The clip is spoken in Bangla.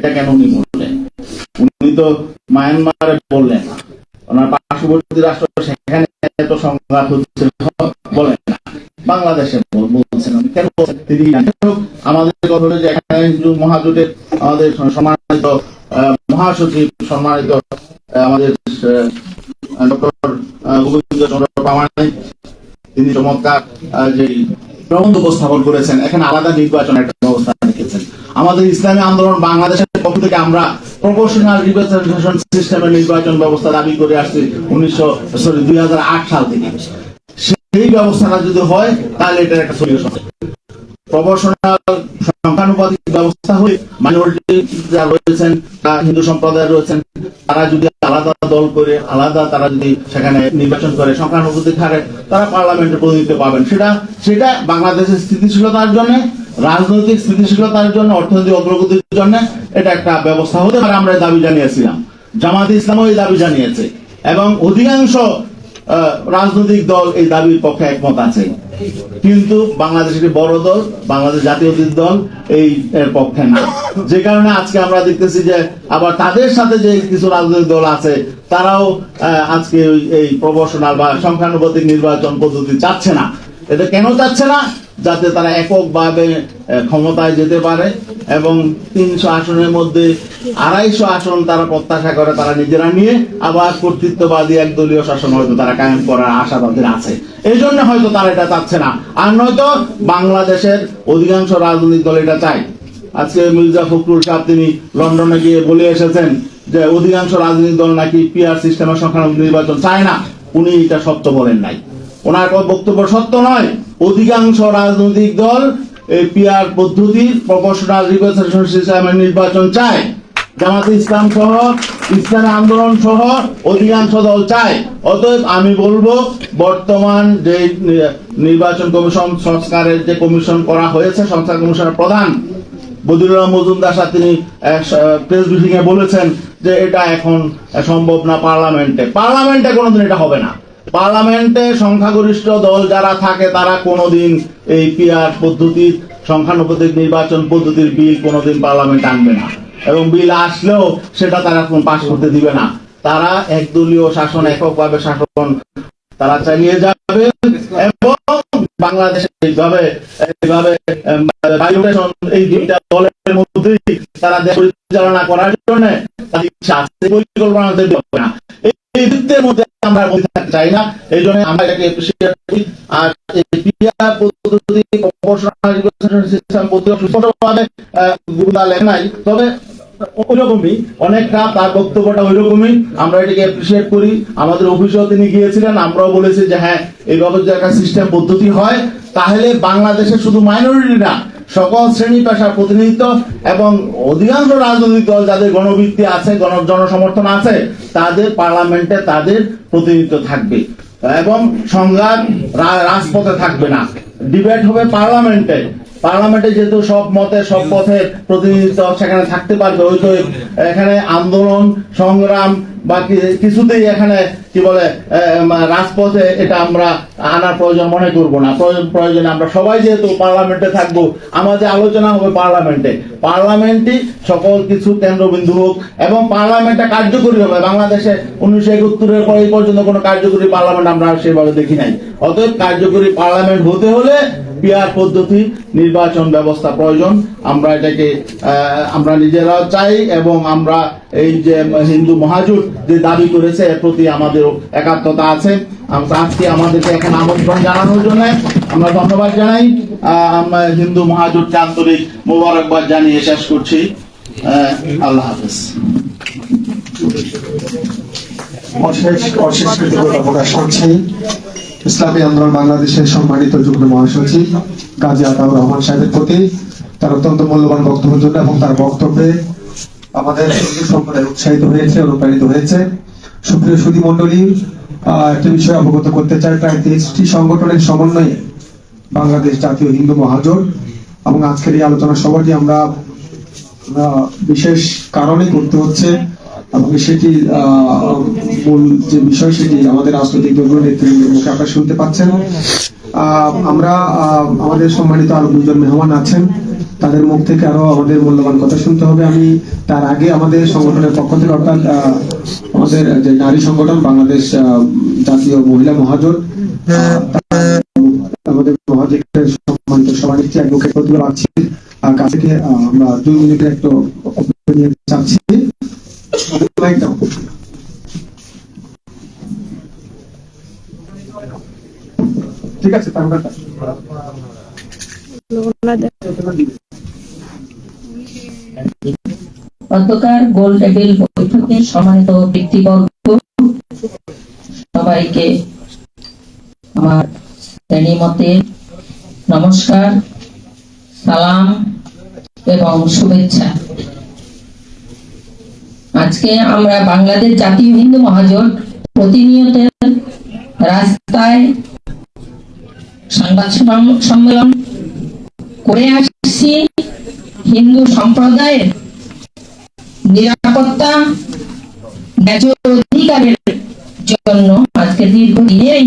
এটা কেন উনি বললেন? উনি তো মায়ানমারে বললেন ওনার পার্শ্ববর্তী রাষ্ট্র সেখানে এত সংঘাত হচ্ছে, বলেন বাংলাদেশে বলছেন কেন তিনি আমাদের কথা যে এখানে মহাজোটের আমাদের সম্মানিত মহাসচিব সম্মানিত আমাদের ডক্টর গোবিন্দ চন্দ্র প্রামাণিক, তিনি চমৎকার যে প্রবন্ধ উপস্থাপন করেছেন। এখানে আলাদা নির্বাচন একটা ব্যবস্থা রেখেছেন। আমাদের ইসলামী আন্দোলন বাংলাদেশের পক্ষ থেকে আমরা প্রপোর্শনাল রিপ্রেজেন্টেশন সিস্টেমের নির্বাচন ব্যবস্থা দাবি করে আসছি উনিশশো সরি দুই সাল থেকে। সেই ব্যবস্থাটা যদি হয়, তাহলে এটা একটা সলিউশন প্রপোর্শনাল সংখ্যানুপাতিক ব্যবস্থা হয়ে মাইনরিটি যারা রয়েছেন তা হিন্দু সম্প্রদায় রয়েছেন, তারা যদি আলাদা দল করে, আলাদা তারা যদি সেখানে নির্বাচন করে, সংখ্যানুপাতিক হারে তারা পার্লামেন্টে প্রতিনিধিত্ব পাবেন। সেটা সেটা বাংলাদেশের স্থিতিশীলতার জন্য রাজনৈতিক স্থিতিশীলতার জন্য অর্থনৈতিক অগ্রগতির জন্য এটা একটা ব্যবস্থা হতে পারে, আমরা দাবি জানিয়েছিলাম। জামাত ইসলামও এই দাবি জানিয়েছে এবং অধিকাংশ রাজনৈতিক দল এই দাবির পক্ষে একমত আছে। কিন্তু বাংলাদেশের একটি বড় দল, বাংলাদেশ জাতীয়তাবাদী দল এই এর পক্ষে না। যে কারণে আজকে আমরা দেখতেছি যে আবার তাদের সাথে যে কিছু রাজনৈতিক দল আছে, তারাও আজকে এই প্রবর্শনাল বা সংখ্যানুপাতিক নির্বাচন পদ্ধতি চাচ্ছে না। এটা কেন চাচ্ছে না? যাতে তারা এককভাবে ক্ষমতায় যেতে পারে এবং তিনশো আসনের মধ্যে আড়াইশো আসন তারা প্রত্যাশা করে তারা নিজেরা নিয়ে আবার কর্তৃত্ববাদী একদলীয় শাসন হয়তো তারা কায়েম করার আশা তাদের আছে। এই জন্য হয়তো তারা এটা চাচ্ছে না। আর নয়তো বাংলাদেশের অধিকাংশ রাজনৈতিক দল এটা চায়। আজকে মির্জা ফখরুল সাহেব তিনি লন্ডনে গিয়ে বলে এসেছেন যে অধিকাংশ রাজনৈতিক দল নাকি পিআর সিস্টেমের সংখ্যালঘু নির্বাচন চায় না। উনি এটা সত্য বলেন নাই। ওনার বক্তব্য সত্য নয়। অধিকাংশ রাজনৈতিক দল এই পিআর পদ্ধতির প্রপোর্শনাল রিপ্রেজেন্টেশন সিস্টেমের নির্বাচন চায় জামাতে ইসলাম সহ ইসলামী আন্দোলন সহ অধিকাংশ দল চায় অতএব আমি বলব বর্তমান যে নির্বাচন কমিশন সংস্কারের যে কমিশন করা হয়েছে সংস্কার কমিশনের প্রধান রহমান মজুমদার সাহেব তিনি প্রেস এ বলেছেন যে এটা এখন সম্ভব না পার্লামেন্টে পার্লামেন্টে কোনোদিন এটা হবে না পার্লামেন্টে সংখ্যাগরিষ্ঠ দল যারা থাকে, তারা কোনোদিন এই পিআর পদ্ধতির সংখ্যানুপাতিক নির্বাচন পদ্ধতির বিল কোনোদিন পার্লামেন্ট আনবে না। এবং বিল আসলেও সেটা তারা কোন পাশ করতে দিবে না। তারা একদলীয় শাসন, এককভাবে শাসন তারা চালিয়ে যাবে এবং বাংলাদেশে এইভাবে এইভাবে এই দুইটা দলের মধ্যেই তারা দেশ পরিচালনা করার জন্য পরিকল্পনা হবে না। এই মধ্যে আমরা থাকতে চাই না, এই জন্য আমরা এটাকে appreciate করি আর এই পিআর পদ্ধতি প্রপোর্শনাল রিপ্রেজেন্টেশন সিস্টেম পদ্ধতি সুস্পষ্টভাবে গুরুদা লেখে নাই। তবে ওইরকমই, অনেকটা তার বক্তব্যটা ওইরকমই। আমরা এটাকে অ্যাপ্রিসিয়েট করি। আমাদের অফিসেও তিনি গিয়েছিলেন, আমরাও বলেছি যে হ্যাঁ এইভাবে যদি একটা সিস্টেম পদ্ধতি হয়। তাহলে বাংলাদেশে শুধু মাইনরিটি না সকল শ্রেণি পেশার প্রতিনিধিত্ব এবং অধিকাংশ রাজনৈতিক দল যাদের গণভিত্তি আছে, গণ জনসমর্থন আছে, তাদের পার্লামেন্টে তাদের প্রতিনিধিত্ব থাকবে এবং সংঘাত রাজপথে থাকবে না। ডিবেট হবে পার্লামেন্টে। পার্লামেন্টে যেহেতু সব মতে সব পথের প্রতিনিধিত্ব সেখানে থাকতে পারবে ওই তো এখানে আন্দোলন সংগ্রাম বা কিছুতেই এখানে কি বলে রাজপথে এটা আমরা আনার প্রয়োজন মনে করব না। প্রয়োজন প্রয়োজনে আমরা সবাই যেহেতু পার্লামেন্টে থাকব আমাদের আলোচনা হবে পার্লামেন্টে। পার্লামেন্টই সকল কিছু কেন্দ্রবিন্দু হোক এবং পার্লামেন্টটা কার্যকরী হবে। বাংলাদেশে উনিশশো একাত্তরের পর এই পর্যন্ত কোনো কার্যকরী পার্লামেন্ট আমরা সেভাবে দেখি নাই। অতএব কার্যকরী পার্লামেন্ট হতে হলে পিআর পদ্ধতি, নির্বাচন ব্যবস্থা প্রয়োজন। আমরা এটাকে আমরা নিজেরাও চাই এবং আমরা এই যে হিন্দু মহাজোট যে দাবি করেছে, এর প্রতি আমাদের একাত্মতা আছে। আজকে আমাদেরকে এখন আমন্ত্রণ জানানোর জন্য আমরা ধন্যবাদ জানাই। আমরা হিন্দু মহাজোটকে আন্তরিক মোবারকবাদ জানিয়ে শেষ করছি। আল্লাহ হাফেজ। অশেষ অশেষ কৃতজ্ঞতা প্রকাশ করছি। ইসলামী আন্দোলন বাংলাদেশের সম্মানিত যুগ্ম মহাসচিব গাজী আতাউর রহমান সাহেবের প্রতি তার অত্যন্ত মূল্যবান বক্তব্যের জন্য এবং তার বক্তব্যে আমাদের সম্প্রদায় উৎসাহিত হয়েছে, অনুপ্রাণিত হয়েছে। সুপ্রিয় সুদী মন্ডলী একটি বিষয় অবগত করতে চাই, প্রায় তেইশটি সংগঠনের সমন্বয়ে বাংলাদেশ জাতীয় হিন্দু মহাজোট এবং আজকের এই আলোচনা সভাটি আমরা বিশেষ কারণে করতে হচ্ছে। সেটি মূল যে বিষয় সেটি আমাদের রাজনৈতিক দলগুলোর নেতৃত্বের মুখে আপনারা শুনতে পাচ্ছেন। আমরা আমাদের সম্মানিত আরও দুজন মেহমান আছেন। তাদের মুখ থেকে আরও আমাদের মূল্যবান কথা শুনতে হবে। আমি তার আগে আমাদের সংগঠনের পক্ষ থেকে অর্থাৎ আমাদের যে নারী সংগঠন, বাংলাদেশ জাতীয় মহিলা মহাজোট আমাদের মহাজোটের সম্মানিত সভানেত্রী অ্যাডভোকেট প্রতিভা কাছ আমরা দুই মিনিটের একটু চাচ্ছি। ঠিক আছে অন্ধকার গোল টেবিল বৈঠকে সম্মানিত ব্যক্তিবর্গ, সবাইকে আমার শ্রেণি মতে নমস্কার, সালাম এবং শুভেচ্ছা। আজকে আমরা বাংলাদেশ জাতীয় হিন্দু মহাজোট প্রতিনিয়ত রাস্তায় সংবাদ সম্মেলন করে আসছি। হিন্দু সম্প্রদায়ের নিরাপত্তা, ন্যায্য অধিকারের জন্য আজকে দীর্ঘদিনে এই